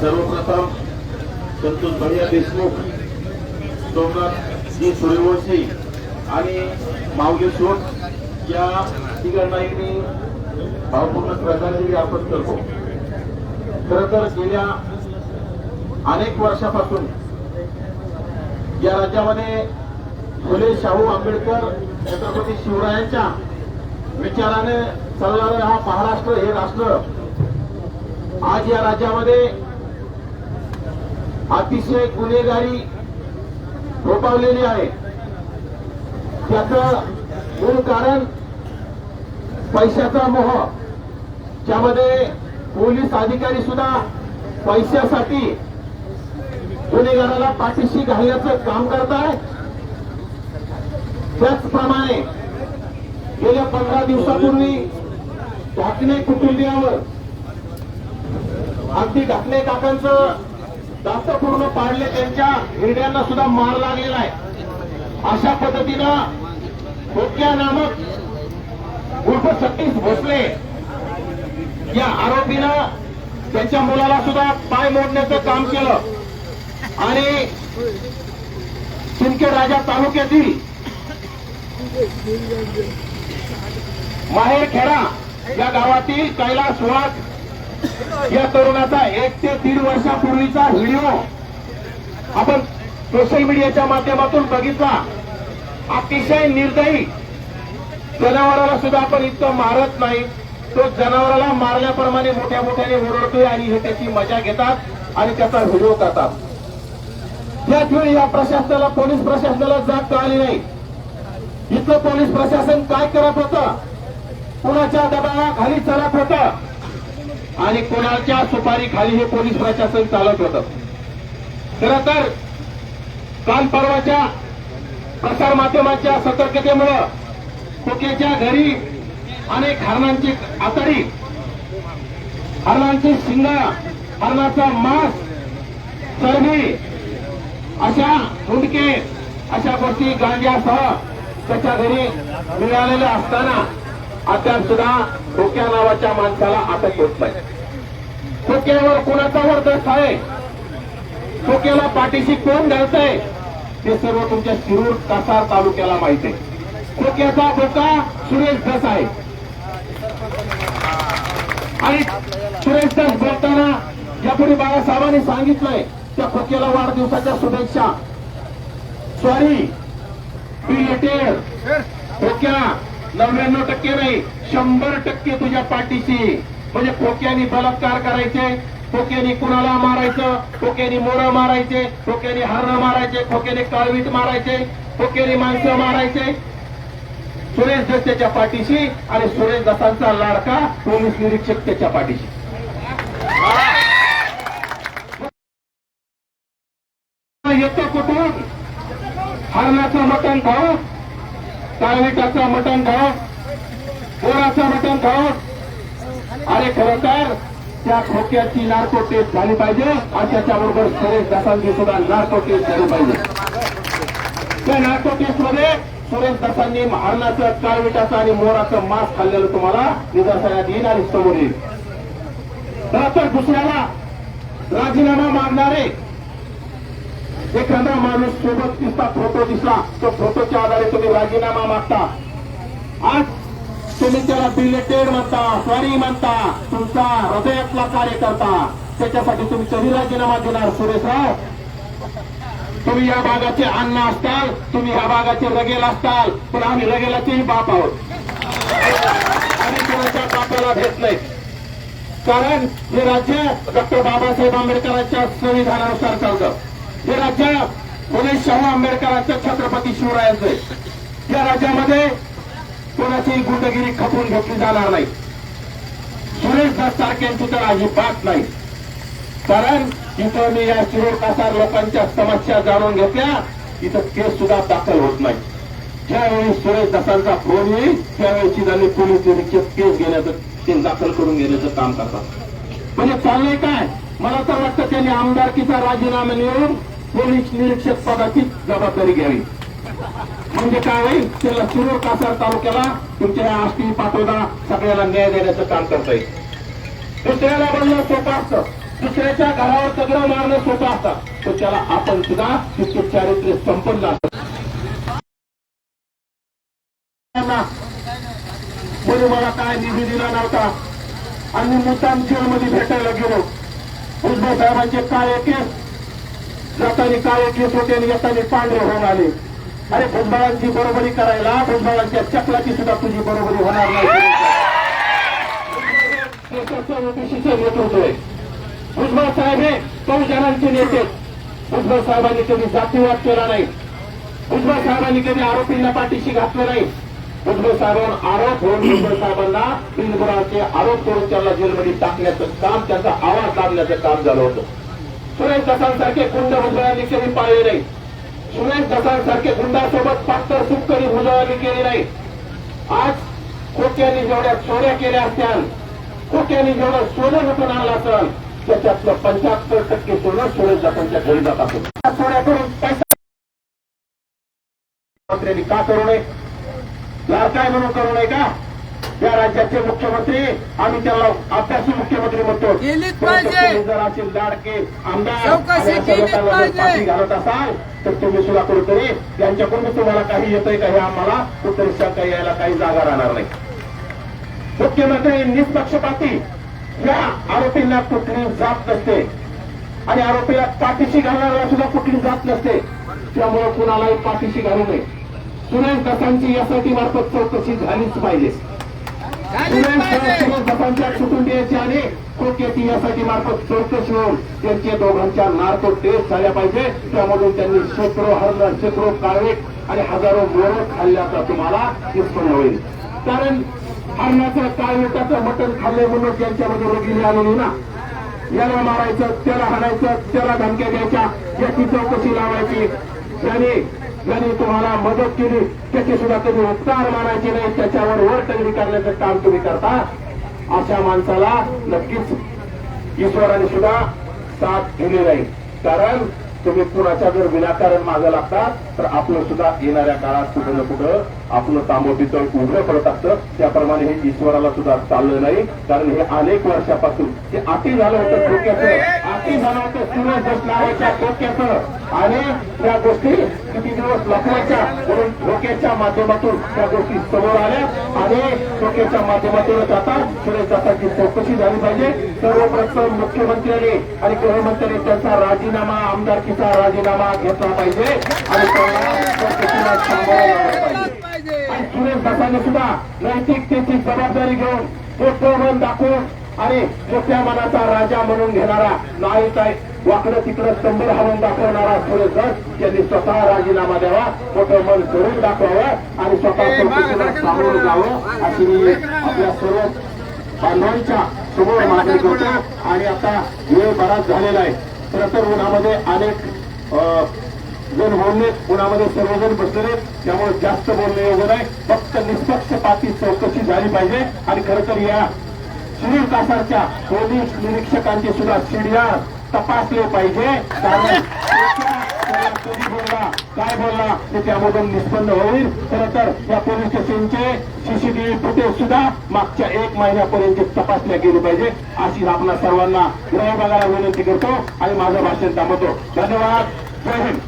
सर्वप्रथम संतोष भैया देशमुख सोमनाथ जी सूर्यवंशी आणि माऊली सोट या तिघांनाही मी भावपूर्ण श्रद्धांजली अर्पण करतो. खर तर गेल्या अनेक वर्षापासून या राज्यामध्ये फुले शाहू आंबेडकर छत्रपती शिवरायांच्या विचाराने चालणारं हा महाराष्ट्र हे राष्ट्र आज या राज्यामध्ये अतिशय गुन्हेगारी फोपावलेली आहे. त्याचं मूळ कारण पैशाचा मोह. त्यामध्ये पोलीस अधिकारी सुद्धा पैशासाठी गुन्हेगाराला पाठीशी घालण्याचं काम करत आहे. त्याचप्रमाणे गेल्या पंधरा दिवसापूर्वी ढाकणे कुटुंबियावर अगदी ढाकणे काकांचं दात पूर्ण पाडले त्यांच्या हिरड्यांना सुद्धा मार लागलेला आहे. अशा पद्धतीनं टोक्या नामक उर्फ सतीश भोसले या आरोपीनं त्यांच्या मुलाला सुद्धा पाय मोडण्याचं काम केलं. आणि सिंदखेड राजा तालुक्यातील माहेरखेडा या गावातील कैलास वाघ या तरुणाचा एक ते दीड वर्षापूर्वीचा व्हिडिओ आपण सोशल मीडियाच्या माध्यमातून बघितला. अतिशय निर्दयी. जनावराला सुद्धा आपण इतकं मारत नाही. तो जनावराला मारल्याप्रमाणे मोठ्या मोठ्याने ओरडतोय आणि हे त्याची मजा घेतात आणि त्याचा व्हिडिओ करतात. त्याच वेळी या प्रशासनाला पोलीस प्रशासनाला जाग कळाली नाही. इथलं पोलीस प्रशासन काय करत होतं? कुणाच्या दबावाखाली चालत होतं? आणि कोणाच्या सुपारी खाली हे पोलीस प्रशासन चालत होतं. खर तर काल परवाच्या प्रसार सतर्कतेमुळं खोक्याच्या घरी अनेक हरणांची आतडी हरणांची शिंगा हरणाचा मांस चरबी अशा हुंडके अशा गोष्टी गांजासह त्याच्या घरी मिळालेल्या असताना अद्याप सुद्धा खोक्या नावाच्या माणसाला अटक होत नाही. खोक्यावर कोणाचा वर्दस आहे? खोक्याला पाठीशी कोण घालतंय? ते सर्व तुमच्या शिरूर कासार तालुक्याला माहीत आहे. खोक्याचा धोका सुरेश धस आहे. आणि सुरेश धस बोलताना यापूर्वी बाळासाहेबांनी सांगितलंय त्या खोक्याला वाढदिवसाच्या शुभेच्छा. सॉरी रिलेटेड खोक्या नव्याण्णव टक्के नाही शंभर टक्के तुझ्या पाठीशी. म्हणजे खोक्यानी बलात्कार करायचे खोक्यानी कुणाला मारायचं खोक्यानी मोरं मारायचे खोक्यानी हरण मारायचे खोक्याने काळवीट मारायचे खोक्यानी माणसं मारायचे. सुरेश दस त्याच्या पाठीशी आणि सुरेश दसांचा लाडका पोलीस निरीक्षक त्याच्या पाठीशी. येतो कुठून? हरणाचं मटण खाऊ काळविटाचं मटण खाऊ पोराचं मटण खाऊ अरे खरं तर त्या खोक्याची नार्को टेस्ट झाली पाहिजे आणि त्याच्याबरोबर सुरेश दासांची सुद्धा नार्को टेस्ट झाली पाहिजे. त्या नार्को टेस्टमध्ये सुरेश दासांनी हरणाचं काळविटाचं आणि मोराचं मांस खाल्लेलं तुम्हाला निदर्शनात येईल आणि समोर येईल. तर दुसऱ्याला राजीनामा मागणारे एखादा माणूस सोबत दिसता फोटो दिसला तो फोटोच्या आधारे तुम्ही राजीनामा मागता. आज तुम्ही त्याला बिलेटेड म्हणता सॉरी म्हणता तुमचा हृदयातला कार्यकर्ता. त्याच्यासाठी तुम्ही कधी राजीनामा देणार सुरेशराव? तुम्ही या भागाचे अन्न असताल तुम्ही या भागाचे रगेल असताल पण आम्ही रगेलाचेही बाप आहोत. आणि कोणाच्या बापाला भेट नाही. कारण हे राज्य डॉक्टर बाबासाहेब आंबेडकरांच्या संविधानानुसार चालतं. हे राज्य फुले शाहू आंबेडकरांचं छत्रपती शिवरायांचं आहे. या राज्यामध्ये कोणाची गुंडगिरी खपून घेतली जाणार नाही. सुरेश दास सारख्यांची तर अजिबात नाही. कारण इथं मी या शिरोड कासार लोकांच्या समस्या जाणून घेतल्या इथं केस सुद्धा दाखल होत नाही. ज्यावेळी सुरेश दासांचा फोन येईल त्यावेळी त्यांनी पोलीस निरीक्षक केस घेण्याचं ते दाखल करून घेण्याचं काम करतात. म्हणजे चाललंय काय? मला तर वाटतं त्यांनी आमदारकीचा राजीनामा निवडून पोलीस निरीक्षक पदाची जबाबदारी घ्यावी. म्हणजे काय होईल? त्याला शिरूर कासार तालुक्याला तुमच्या आष्टी पाटोदा सगळ्याला न्याय देण्याचं काम करता येईल. दुसऱ्याला बोलणं सोपं असतं. दुसऱ्याच्या घरावर दगड मारणं सोपं असतं. तर त्याला आपण सुद्धा तितके चारित्र्य संपन्न कोणी मला काय निधी दिला नव्हता. आणि मुद्दाम जेलमध्ये भेटायला गेलो. उद्धव साहेबांचे काळे केस जाताना काळे केस होते आणि येताना पांढरे होऊन आले. अरे भुजबळांची बरोबरी करायला भुजबळांच्या चकलाची सुद्धा तुझी बरोबरी होणार नाही. ओबीसीचं नेतृत्व आहे भुजबळ साहेब हे बहुजनांचे नेते. भुजबळ साहेबांनी कधी जातीवाद केला नाही. भुजबळ साहेबांनी कधी आरोपींना पाठीशी घातलं नाही. भुजबळ साहेबांवर आरोप होऊन भुजबळ साहेबांना बिनबुडाचे आरोप करून त्यांना जेलमध्ये टाकण्याचं काम त्यांचा आवाज दाबण्याचं काम झालं होतं. सुरेश दसांसारखे गुंड भुजबळांनी कधी पाळले नाही. सुरेश दसांसारखे गुंडासोबत पाक्तर सुख कधी भुजबळांनी केली नाही. आज खोक्यांनी जेवढ्या चोऱ्या केल्या असत्याल खोक्यांनी जेवढं सोनं लुटून आणलं असेल त्याच्यातलं पंच्याहत्तर टक्के सोनं सुरेश दसांच्या घरी जात असेल त्या चोऱ्या करून पैसा मंत्र्यांनी का करू नये? लाडकाय म्हणून करू नये का? या राज्याचे मुख्यमंत्री आम्ही त्याला अभ्यासू मुख्यमंत्री म्हणतो. जर असे लाडके आमदार घालत असाल तर तुम्ही सुद्धा कुठेतरी त्यांच्याकडून तुम्हाला काही येतंय का हे आम्हाला कुठेतरी शंका यायला काही जागा राहणार नाही. मुख्यमंत्री निष्पक्षपाती. या आरोपींना कुठली जात नसते. आणि आरोपीला पाठीशी घालणाऱ्याला सुद्धा कुठली जात नसते. त्यामुळे कुणालाही पाठीशी घालू नये. सुरेश दसांची यासाठी मार्फत चौकशी झालीच पाहिजे. सुरेश दसांच्या कुटुंबियाची आणि खोक्याची यासाठी मार्फत चौकशी होऊन त्यांच्या दोघांच्या नार्को टेस्ट झाल्या पाहिजे. त्यामधून त्यांनी शेकडो हरण शेकडो काळवेट आणि हजारो मोरं खाल्ल्याचा तुम्हाला निष्पन्न होईल कारण हरणाचं काळवेटाचं मटण खाल्ले म्हणून त्यांच्यामध्ये रोगिणी आलेली ना. याला मारायचं त्याला हाणायचं त्याला धमक्या द्यायच्या याची चौकशी लावायची. ज्याने ज्याने तुम्हाला मदत केली. त्याची सुद्धा तुम्ही उपकार मानायचे नाही. त्याच्यावर वर करण्याचं काम तुम्ही करता. अशा माणसाला नक्कीच ईश्वराने सुद्धा साथ दिली नाही. कारण तुम्ही कुणाच्या जर विनाकारण मागं लागतात तर आपलं सुद्धा येणाऱ्या काळात कुठं ना कुठं आपलं तांबोटीचं उघडं पडत असतं. त्याप्रमाणे हे ईश्वराला सुद्धा चाललं नाही. कारण हे अनेक वर्षापासून हे अति झालं होतं धोक्याचं किती अति सूर्य होतं आहे त्या डोक्याचं आणि त्या गोष्टी किती दिवस लपवायच्या म्हणून डोक्याच्या माध्यमातून त्या गोष्टी समोर आल्या आणि डोक्याच्या माध्यमातूनच आता पुढे जाताची चौकशी झाली पाहिजे. सर्वप्रथम मुख्यमंत्र्यांनी आणि गृहमंत्र्यांनी त्यांचा राजीनामा आमदारकीचा राजीनामा घेतला पाहिजे आणि चौकशीला सामोरं पाहिजे. आणि सुरेश दासाने सुद्धा नैतिकतेची जबाबदारी घेऊन तो मन दाखवून आणि मोठ्या मनाचा राजा म्हणून घेणारा नाही काय वाकडं तिकडं स्तंभ हवून दाखवणारा सुरेश दस यांनी स्वतः राजीनामा द्यावा मोठं मन जरूर दाखवावं आणि स्वतः सामोरं जावं. अशी मी आपल्या सर्व बांधवांच्या समोर मागणी करतो. आणि आता वेळ बराच झालेला आहे. खरं तर उन्हामध्ये अनेक जण बोलले उन्हामध्ये सर्वजण बसलेले त्यामुळे जास्त बोलणे योग्य नाही. फक्त निष्पक्षपाती चौकशी झाली पाहिजे. आणि खरं तर या सुनील कासारच्या पोलीस निरीक्षकांची सुद्धा सीडीआर तपासले पाहिजे. कारण कधी बोलला काय बोलला? ते त्यामधून निष्पन्न होईल. खरं तर या पोलीस स्टेशनचे सीसीटीव्ही फुटेज सुद्धा मागच्या एक महिन्यापर्यंत तपासल्या गेली पाहिजे. अशी आपल्या सर्वांना गृह विनंती करतो आणि माझं भाषण थांबवतो. धन्यवाद. जय हिंद.